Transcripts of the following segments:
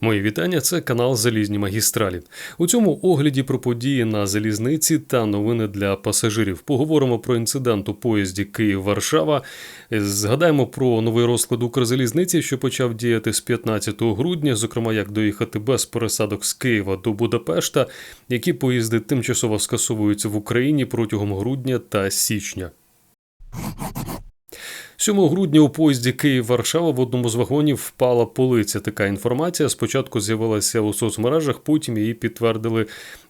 Мої вітання. Це канал Залізні магістралі. У цьому огляді про події на залізниці та новини для пасажирів. Поговоримо про інцидент у поїзді Київ-Варшава. Згадаємо про новий розклад Укрзалізниці, що почав діяти з 15 грудня, зокрема, як доїхати без пересадок з Києва до Будапешта, які поїзди тимчасово скасовуються в Україні протягом грудня та січня. 7 грудня у поїзді Київ-Варшава в одному з вагонів впала полиця. Така інформація спочатку з'явилася у соцмережах, потім її підтвердили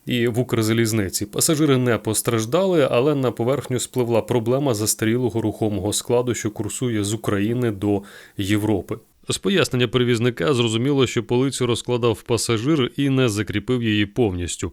і в Укрзалізниці. Пасажири не постраждали, але на поверхню спливла проблема застарілого рухомого складу, що курсує з України до Європи. З пояснення перевізника зрозуміло, що полицю розкладав пасажир і не закріпив її повністю.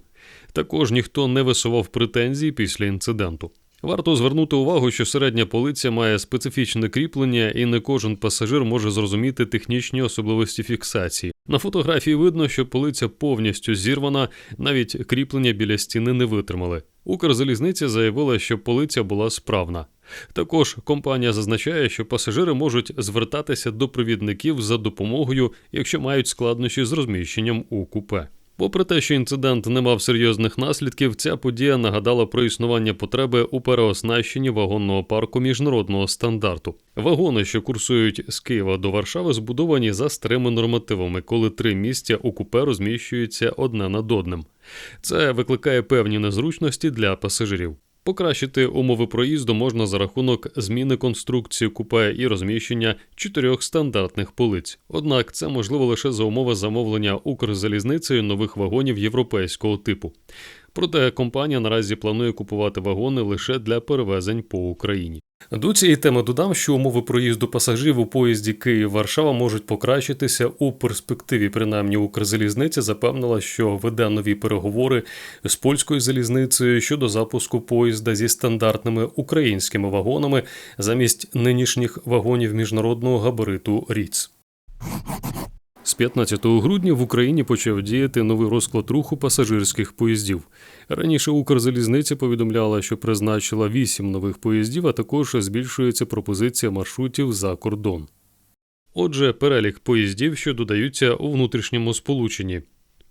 Також ніхто не висував претензій після інциденту. Варто звернути увагу, що середня полиця має специфічне кріплення, і не кожен пасажир може зрозуміти технічні особливості фіксації. На фотографії видно, що полиця повністю зірвана, навіть кріплення біля стіни не витримали. Укрзалізниця заявила, що полиця була справна. Також компанія зазначає, що пасажири можуть звертатися до провідників за допомогою, якщо мають складнощі з розміщенням у купе. Попри те, що інцидент не мав серйозних наслідків, ця подія нагадала про існування потреби у переоснащенні вагонного парку міжнародного стандарту. Вагони, що курсують з Києва до Варшави, збудовані за старими нормативами, коли три місця у купе розміщуються одне над одним. Це викликає певні незручності для пасажирів. Покращити умови проїзду можна за рахунок зміни конструкції купе і розміщення чотирьох стандартних полиць. Однак це можливо лише за умови замовлення Укрзалізницею нових вагонів європейського типу. Проте компанія наразі планує купувати вагони лише для перевезень по Україні. До цієї теми додам, що умови проїзду пасажирів у поїзді Київ-Варшава можуть покращитися у перспективі. Принаймні, Укрзалізниця запевнила, що веде нові переговори з польською залізницею щодо запуску поїзда зі стандартними українськими вагонами замість нинішніх вагонів міжнародного габариту Ріц. З 15 грудня в Україні почав діяти новий розклад руху пасажирських поїздів. Раніше Укрзалізниця повідомляла, що призначила 8 нових поїздів, а також збільшується пропозиція маршрутів за кордон. Отже, перелік поїздів, що додаються у внутрішньому сполученні.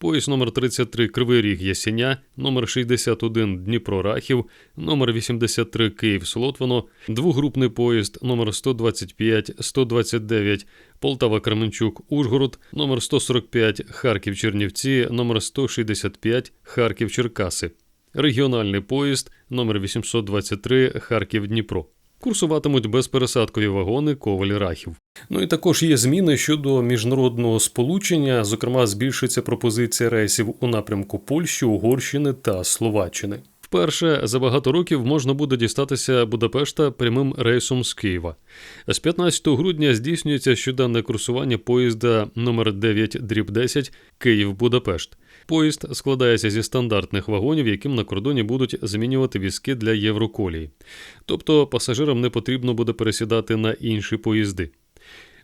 Поїзд номер 33 Кривий Ріг Ясеня, номер 61 Дніпро Рахів, номер 83 Київ Солотвино, двогрупний поїзд номер 125 129 Полтава Кременчук Ужгород, номер 145 Харків Чернівці, номер 165 Харків Черкаси. Регіональний поїзд номер 823 Харків Дніпро. Курсуватимуть безпересадкові вагони Коваль Рахів. Ну і також є зміни щодо міжнародного сполучення. Зокрема, збільшиться пропозиція рейсів у напрямку Польщі, Угорщини та Словаччини. Вперше за багато років можна буде дістатися Будапешта прямим рейсом з Києва. З 15 грудня здійснюється щоденне курсування поїзда номер 9 дріб 10 Київ-Будапешт. Поїзд складається зі стандартних вагонів, яким на кордоні будуть замінювати візки для Євроколії. Тобто пасажирам не потрібно буде пересідати на інші поїзди.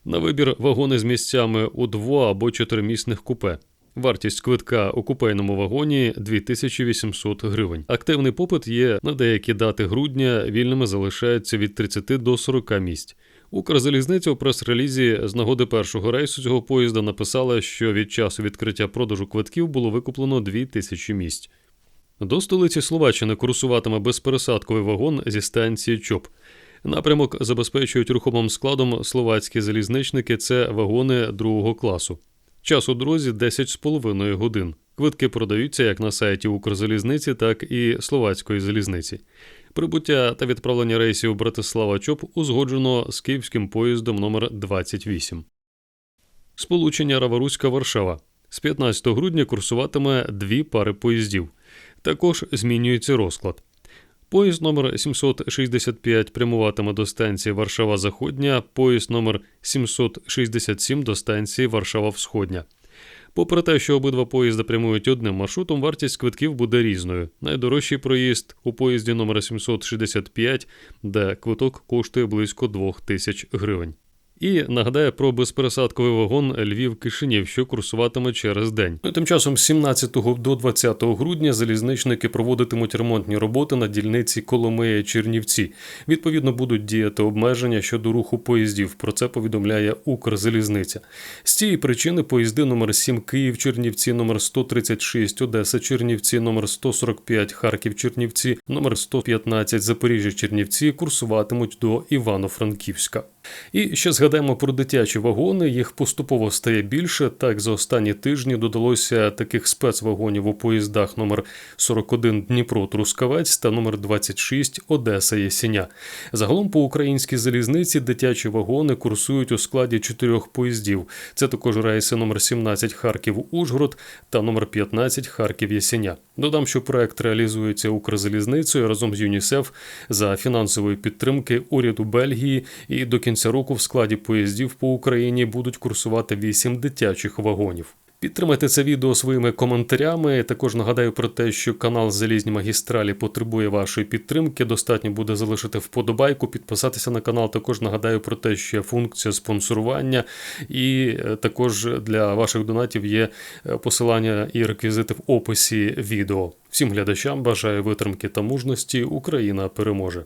На вибір вагони з місцями у дво- або чотиримісних купе. Вартість квитка у купейному вагоні 2800 гривень. Активний попит є на деякі дати грудня, вільними залишається від 30 до 40 місць. Укрзалізниця у прес-релізі з нагоди першого рейсу цього поїзда написала, що від часу відкриття продажу квитків було викуплено 2000 місць. До столиці Словаччини курсуватиме безпересадковий вагон зі станції ЧОП. Напрямок забезпечують рухомим складом словацькі залізничники. Це вагони другого класу. Час у дорозі 10,5 годин. Квитки продаються як на сайті Укрзалізниці, так і Словацької залізниці. Прибуття та відправлення рейсів Братислава Чоп узгоджено з київським поїздом номер 28 Сполучення Раваруська Варшава. З 15 грудня курсуватиме дві пари поїздів. Також змінюється розклад. Поїзд номер 765 прямуватиме до станції Варшава Заходня, поїзд номер 767 до станції Варшава Всходня. Попри те, що обидва поїзди прямують одним маршрутом, вартість квитків буде різною. Найдорожчий проїзд у поїзді номер 765, де квиток коштує близько 2000 гривень. І нагадає про безпересадковий вагон Львів-Кишинів, що курсуватиме через день. Ну, тим часом, з 17 до 20 грудня, залізничники проводитимуть ремонтні роботи на дільниці Коломея Чернівці. Відповідно, будуть діяти обмеження щодо руху поїздів. Про це повідомляє Укрзалізниця. З цієї причини поїзди номер 7 Київ Чернівці, номер 136 Одеса Чернівці, номер 145 Харків Чернівці, номер 115 Запоріжжя Чернівці курсуватимуть до Івано-Франківська. І ще згадаємо про дитячі вагони. Їх поступово стає більше. Так за останні тижні додалося таких спецвагонів у поїздах номер 41 Дніпро Трускавець та номер 26 Одеса Єсіня. Загалом по українській залізниці дитячі вагони курсують у складі чотирьох поїздів. Це також рейси номер 17 Харків Ужгород та номер 15 Харків Єсіня. Додам, що проект реалізується Укрзалізницею разом з ЮНІСЕФ за фінансової підтримки уряду Бельгії і до кінця року в складі поїздів по Україні будуть курсувати 8 дитячих вагонів. Підтримайте це відео своїми коментарями. Також нагадаю про те, що канал Залізні магістралі потребує вашої підтримки. Достатньо буде залишити вподобайку, підписатися на канал. Також нагадаю про те, що є функція спонсорування, і е, також для ваших донатів є е, посилання і реквізити в описі відео. Всім глядачам бажаю витримки та мужності. Україна переможе.